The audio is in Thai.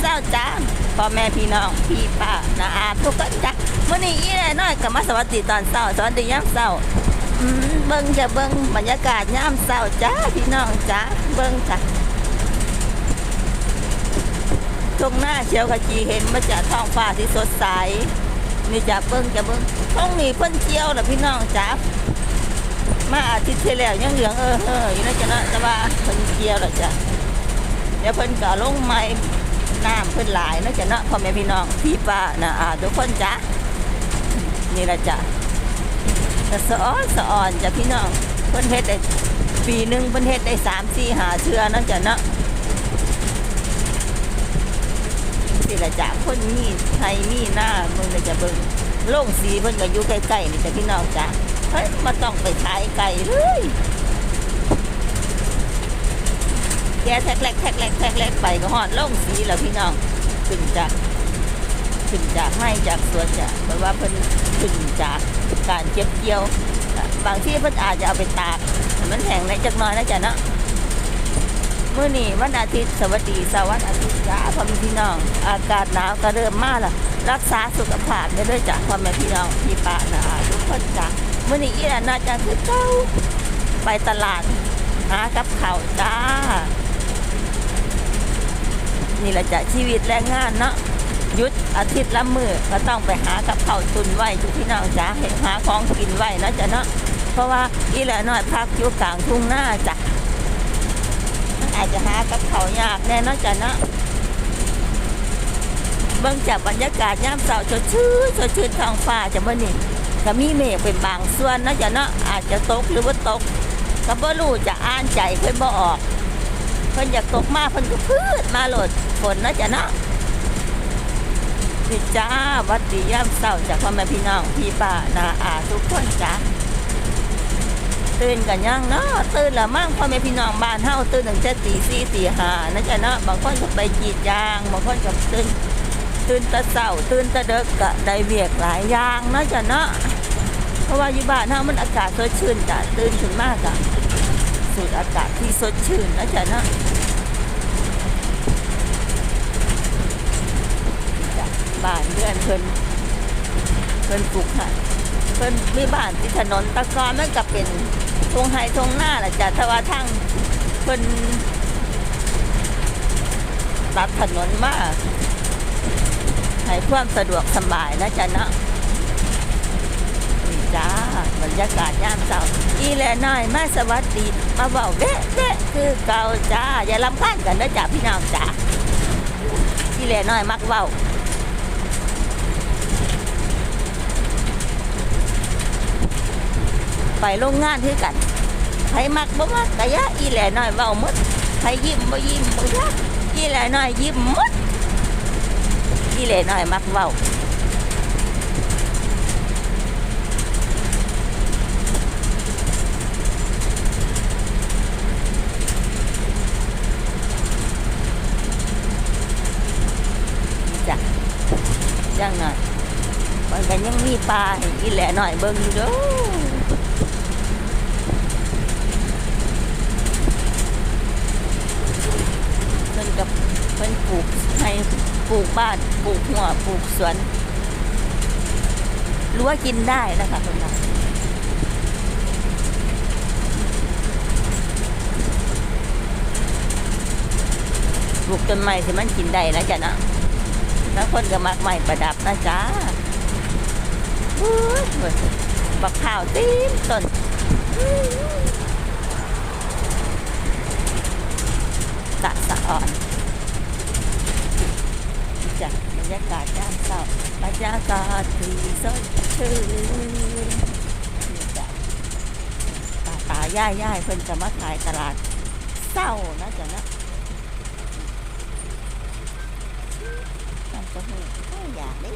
เศร้าจ้าพ่อแม่พี่น้องพี่ป้านาอาทุกคนจ้ะมื่อนี้อีแน่น้อยก็มาสวัสดีตอนเช้าสวัสดียามเช้าเบิ่งจะเบิ่งบรรยากาศยามเช้าจ้าพี่น้องจ้าเบิ่งจ้ะตรงหน้าเชียวขจีเห็นมาจากท้องฟ้าที่สดใสนี่จะเบิ่งจะเบิ่งต้องมีเพิ่นเจียวนะพี่น้องจ้ามาอาทิตย์ที่แล้วยังเหลืองเออเอออยู่นะจ๊ะเนาะแต่ว่าเพิ่นเจียวแล้วจ้ะเดี๋ยวเพิ่นก็ลงไม้ น้ำเพิ่นหลายเนาะจ้ะเนาะพ่อแม่พี่น้องพี่ป้านะอ่าทุกคนจ้ะนี่ละจ้ะแต่สะออนสะอ่อนจ้ะพี่น้องเพิ่นเฮ็ดได้ปีหนึ่งเพิ่นเฮ็ดได้สามสี่หาเทื่อเนาะจ้ะเนาะนี่ละจ้ะคนมีไทยมีหน้าเบิ่งเลยจ้ะเบิ่งโล่งสีเพิ่นก็อยู่ใกล้ๆนี่จ้ะพี่น้องจ้ะเฮ้ยมาต้องไปขายไก่เลย แกแท็กแลกแท็กแลกแท็กแลกไปก็หอดล่งสีแล้วพี่น้องขึ้นจากขึ้นจากไม้จากสวนจ้ะเพราะว่าเพิ่นขึ้นจากการเก็บเกี่ยว บางที่เพิ่นอาจจะเอาไปตากมันแห้งในจักน่อยนะจ๊ะเนาะมื้อนี้วันอาทิตย์สวัสดีสวัสดีอาทิตย์จ้าพ่อแม่พี่น้อง อากาศหนาวก็เริ่มมาแล้วรักษาสุขภาพได้ด้วยจ้ะพ่อแม่พี่น้องพี่ป้านะทุกคนจ้ะมื้อนี้อีหลานน่าจะคือเก้าไปตลาดหากับข้าวจ้า นี่แหละจะชีวิตแรงงานเนาะหยุดอาทิตย์ละมือก็ต้องไปหากับเข้าตุนไว้ทุกพี่น้องจ้าเห็นหาของกินไว้นะจ๊ะเนาะเพราะว่าอีแหละน้อยพักอยู่กลางทุ่งหน้าจ้ะอาจจะหากับเขายากแน่นอนจ้ะเนาะเบิ่งจากบรรยากาศยามเช้าสดชื่นสดชื่นท้องฟ้าจะบ่นี่ก็มีเมฆเป็นบางส่วนนะจ๊ะเนาะอาจจะตกหรือว่าตกก็บ่รู้จะอ่านใจเพิ่นบ่ออก เพิ่นอยากตกมาเพิ่นก็พืดมาโหลดฝนนะจ๊ะเนาะนี่จ้าวัดดีย่ามเศร้าจากพ่อแม่พี่น้องพี่ป้านาอาทุกคนจ้าตื่นกันยังเนาะตื่นละมั่งพ่อแม่พี่น้องบ้านเฮาตื่นตั้งแต่ตีสี่ตีห้านะจ๊ะเนาะบางคนก็ไปกรีดยางบางคนก็ตื่นตื่นตะเศร้าตื่นตะเด็กก็ได้เวียกหลายอย่างนะจ๊ะเนาะเพราะว่าอยู่บ้านเฮามันอากาศสดชื่นจ้ะตื่นขึ้นมากอะ สูดอากาศที่สดชื่นนะจ๊ะเนาะบ้านเพื่อนเพิ่นเพิ่นปลูกค่ะเพิ่นมีบ้านที่ถนนตะกอนมันก็เป็นทงไฮทงหน้าแหละจ้ะถ้าว่าทางเพิ่นตัดถนนมากให้ความสะดวกสบายนะจ๊ะเนาะ จ้าบรรยากาศยามเช้าอีแลน้อยมาสวัสดีมาเบาเด๊ะเด๊ะคือเก่าจ้าอย่าลำคาญกันนะจ้ะพี่น้องจ้าอีแลน้อยมักเว้าไปโรงงานที่กันใครมักบ่มักกะยะอีแลน้อยเว้าหมดใครยิ้มบ่ยิ้มบ่ยะอีแลน้อยยิ้มหมดอีแลน้อยมักเว้าจ้ะ จังหน่อยมันก็ยังมีปลาอีแหล่หน้อยเบิ่งอยู่เด้อเพิ่นกับเพิ่นปลูกให้ปลูกบ้านปลูกหัวปลูกสวนรั้วกินได้นะคะเพิ่นว่าปลูกต้นไม้ที่มันกินได้นะจ๊ะนะ แล้วคนก็มักไม้ประดับนะจ๊ะอุ๊ยเว้ยบักข้าวตีนต้นตะสะอ่อนจ้ะบรรยากาศยามเช้าบรรยากาศที่สดชื่นจ้ะตาตายายยายเพิ่นจะมาขายตลาดเศร้านะจ๊ะนะนั่นก็หูไม่ อย่างนี้